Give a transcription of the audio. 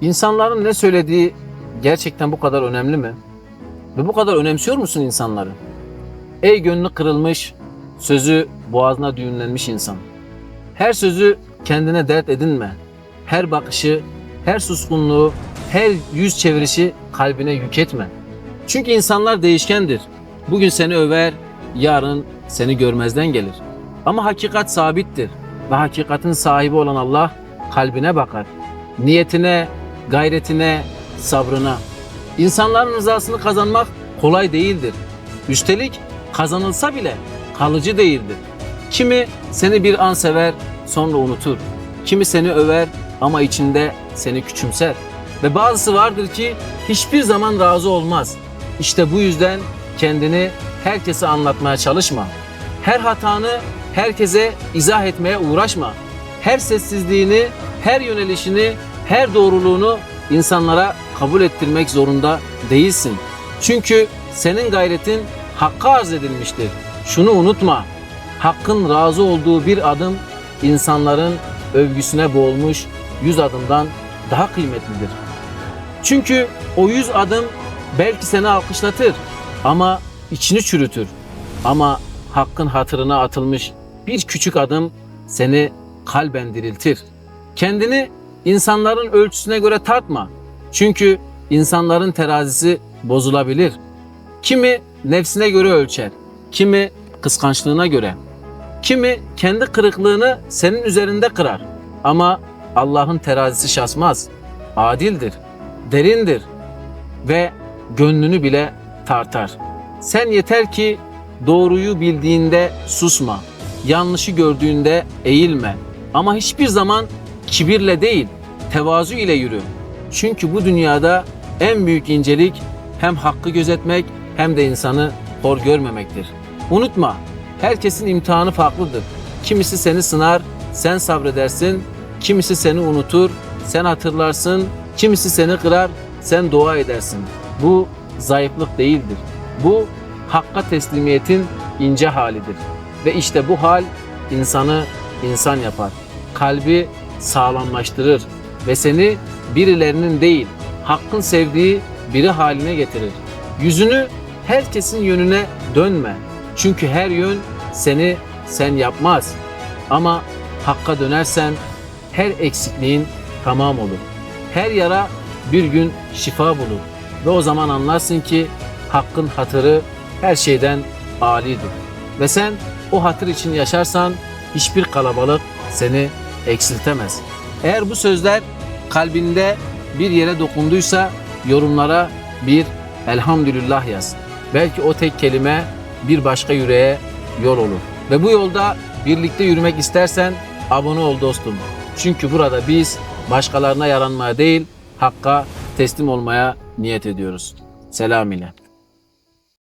İnsanların ne söylediği gerçekten bu kadar önemli mi? Ve bu kadar önemsiyor musun insanları? Ey gönlü kırılmış, sözü boğazına düğümlenmiş insan. Her sözü kendine dert edinme. Her bakışı, her suskunluğu, her yüz çevirişi kalbine yük etme. Çünkü insanlar değişkendir. Bugün seni över, yarın seni görmezden gelir. Ama hakikat sabittir ve hakikatin sahibi olan Allah kalbine bakar. Niyetine, gayretine, sabrına. İnsanların rızasını kazanmak kolay değildir. Üstelik kazanılsa bile kalıcı değildir. Kimi seni bir an sever, sonra unutur. Kimi seni över ama içinde seni küçümser. Ve bazısı vardır ki hiçbir zaman razı olmaz. İşte bu yüzden kendini herkese anlatmaya çalışma. Her hatanı herkese izah etmeye uğraşma. Her sessizliğini, her yönelişini, her doğruluğunu insanlara kabul ettirmek zorunda değilsin. Çünkü senin gayretin hakka arz edilmiştir. Şunu unutma. Hakkın razı olduğu bir adım insanların övgüsüne boğulmuş yüz adımdan daha kıymetlidir. Çünkü o yüz adım belki seni alkışlatır ama içini çürütür. Ama hakkın hatırına atılmış bir küçük adım seni kalben diriltir. Kendini insanların ölçüsüne göre tartma. Çünkü insanların terazisi bozulabilir. Kimi nefsine göre ölçer, kimi kıskançlığına göre. Kimi kendi kırıklığını senin üzerinde kırar. Ama Allah'ın terazisi şaşmaz. Adildir, derindir ve gönlünü bile tartar. Sen yeter ki doğruyu bildiğinde susma. Yanlışı gördüğünde eğilme. Ama hiçbir zaman kibirle değil, tevazu ile yürü. Çünkü bu dünyada en büyük incelik hem hakkı gözetmek hem de insanı hor görmemektir. Unutma, herkesin imtihanı farklıdır. Kimisi seni sınar, sen sabredersin. Kimisi seni unutur, sen hatırlarsın. Kimisi seni kırar, sen dua edersin. Bu zayıflık değildir. Bu hakka teslimiyetin ince halidir. Ve işte bu hal insanı insan yapar. Kalbi sağlamlaştırır ve seni birilerinin değil, hakkın sevdiği biri haline getirir. Yüzünü herkesin yönüne dönme. Çünkü her yön seni sen yapmaz. Ama hakka dönersen her eksikliğin tamam olur. Her yara bir gün şifa bulur. Ve o zaman anlarsın ki hakkın hatırı her şeyden alidir. Ve sen o hatır için yaşarsan hiçbir kalabalık seni eksiltemez. Eğer bu sözler kalbinde bir yere dokunduysa yorumlara bir elhamdülillah yaz. Belki o tek kelime bir başka yüreğe yol olur. Ve bu yolda birlikte yürümek istersen abone ol dostum. Çünkü burada biz başkalarına yaranmaya değil, hakka teslim olmaya niyet ediyoruz. Selam ile.